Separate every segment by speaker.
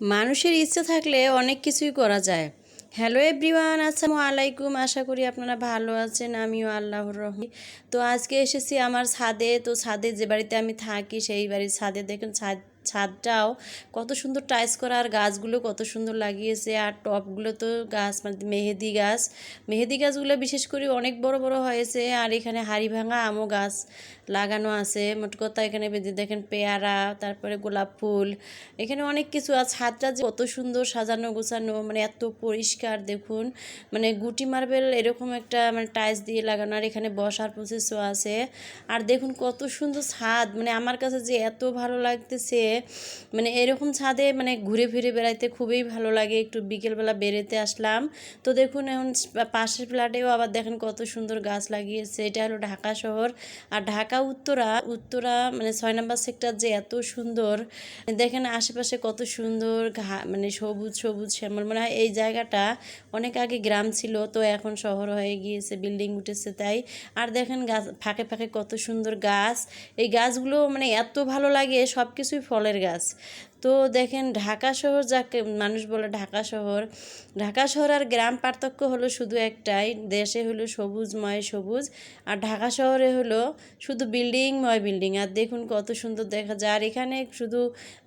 Speaker 1: মানুষের ইচ্ছে থাকলে অনেক কিছুই করা যায়। হ্যালো এভরিওয়ান আসসালামু আলাইকুম। আশা করি আপনারা ভালো আছেন। আমিও আল্লাহর রহমি তো আজকে এসেছি আমার ছাদে। তো ছাদে যে বাড়িতে আমি থাকি, সেই বাড়ির ছাদে। দেখুন, ছাদ ছাদটাও কত সুন্দর টাইস করা আর গাছগুলো কত সুন্দর লাগিয়েছে। আর টপগুলো তো গাছ মানে মেহেদি গাছ। মেহেদি গাছগুলো বিশেষ করে অনেক বড় বড় হয়েছে। আর এখানে হাড়ি ভাঙা আমও গাছ লাগানো আছে। মোট কথা এখানে দেখেন পেয়ারা, তারপরে গোলাপ ফুল। এখানে অনেক কিছু আছে ছাদটা যে কত সুন্দর সাজানো গোছানো মানে এত পরিষ্কার দেখুন। মানে গুটি মার্বেল এরকম একটা মানে টাইলস দিয়ে লাগানো। আর এখানে বসার প্রসেসও আছে। আর দেখুন কত সুন্দর ছাদ। মানে আমার কাছে যে এত ভালো লাগতেছে মানে এরকম ছাদে মানে ঘুরে ফিরে বেড়াইতে খুবই ভালো লাগে। একটু বিকেলবেলা বেরোতে আসলাম। তো দেখুন এখন পাশের ফ্ল্যাটেও আবার দেখেন কত সুন্দর গাছ লাগিয়েছে। এটা হলো ঢাকা শহর। আর ঢাকা উত্তরা উত্তরা মানে ছয় নম্বর সেক্টর যে এত সুন্দর, দেখেন আশেপাশে কত সুন্দর ঘা মানে সবুজ সবুজ শ্যামল। মানে এই জায়গাটা অনেক আগে গ্রাম ছিল, তো এখন শহর হয়ে গিয়েছে, বিল্ডিং উঠেছে তাই। আর দেখেন গাছ, ফাঁকে ফাঁকে কত সুন্দর গাছ। এই গাছগুলো মানে এত ভালো লাগে সব কিছুই ফলের গাছ তো দেখেন ঢাকা শহর যাকে মানুষ বলে ঢাকা শহর ঢাকা শহর আর গ্রাম পার্থক্য হলো শুধু একটাই, দেশে হলো সবুজময় সবুজ আর ঢাকা শহরে হলো শুধু বিল্ডিংময় বিল্ডিং। আর দেখুন কত সুন্দর দেখা যায়। আর এখানে শুধু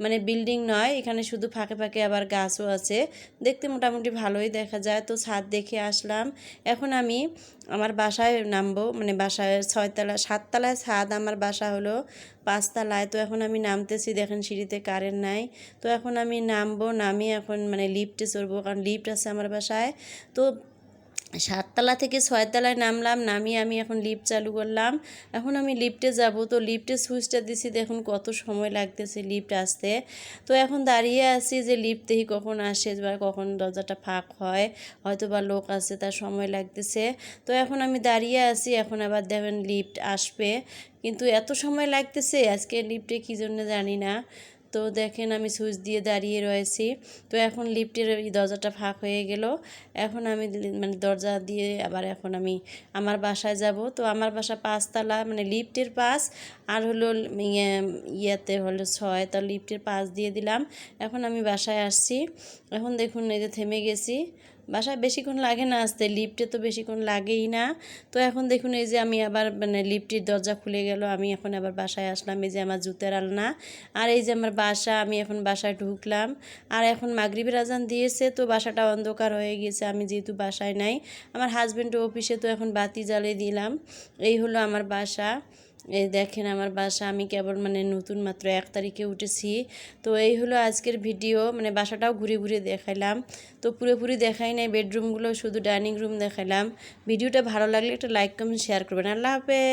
Speaker 1: মানে বিল্ডিং নয়, এখানে শুধু ফাঁকে ফাঁকে আবার গাছও আছে। দেখতে মোটামুটি ভালোই দেখা যায়। তো ছাদ দেখে আসলাম। এখন আমি আমার বাসায় নামবো। মানে বাসায় ছয়তলা, সাততলায় ছাদ, আমার বাসা হলো পাঁচতলায়। তো এখন আমি নামতেছি, দেখেন সিঁড়িতে কারেন্ট নাই। তো এখন আমি নামবো নামি এখন মানে লিফটে চড়বো, কারণ লিফট আছে আমার বাসায়। তো সাততলা থেকে ছয়তলায় নামলাম, নামিয়ে আমি এখন লিফট চালু করলাম। এখন আমি লিফটে যাব, তো লিফটে সুইচটা দিছি, দেখুন কত সময় লাগতেছে লিফট আসতে। তো এখন দাঁড়িয়ে আছি যে লিফট দেখি কখন আসে বা কখন দরজাটা ফাঁক হয় হয়তো বা লোক আছে, তার সময় লাগতেছে। তো এখন আমি দাঁড়িয়ে আছি, এখন আবার দেখেন লিফট আসবে। কিন্তু এত সময় লাগতেছে, আজকে লিফটে কী জন্য জানি না। তো দেখেন আমি সুইচ দিয়ে দাঁড়িয়ে রয়েছি। তো এখন লিফটের এই দরজাটা ফাঁক হয়ে গেল। এখন আমি মানে দরজা দিয়ে আবার এখন আমি আমার বাসায় যাব। তো আমার বাসা পাঁচতলা মানে লিফটের পাশ আর হলো ইয়ে ইয়েতে হলো ছয়, তো লিফটের পাশ দিয়ে দিলাম। এখন আমি বাসায় আসছি। এখন দেখুন এই যে থেমে গেছি। বাসায় বেশিক্ষণ লাগে না আসতে লিফটে তো বেশিক্ষণ লাগেই না। তো এখন দেখুন এই যে আমি আবার মানে লিফটের দরজা খুলে গেল, আমি এখন আবার বাসায় আসলাম, এই যে আমার জুতের আলনা। আর এই যে আমার বাসা, আমি এখন বাসায় ঢুকলাম। আর এখন মাগরিবের আজান দিয়েছে, তো বাসাটা অন্ধকার হয়ে গিয়েছে, আমি যেহেতু বাসায় নাই। আমার হাজব্যান্ড অফিসে তো এখন বাতি জ্বালিয়ে দিলাম। এই হলো আমার বাসা। এই দেখেন আমার বাসা, আমি কেবল মানে নতুন মাত্র এক তারিখে উঠেছি। তো এই হলো আজকের ভিডিও মানে বাসাটাও ঘুরে ঘুরে দেখাইলাম। তো পুরোপুরি দেখাই নাই, বেডরুমগুলো শুধু ডাইনিং রুম দেখাইলাম। ভিডিওটা ভালো লাগলে একটা লাইক, কমেন্ট, শেয়ার করবেন। আল্লাহ হাফেজ।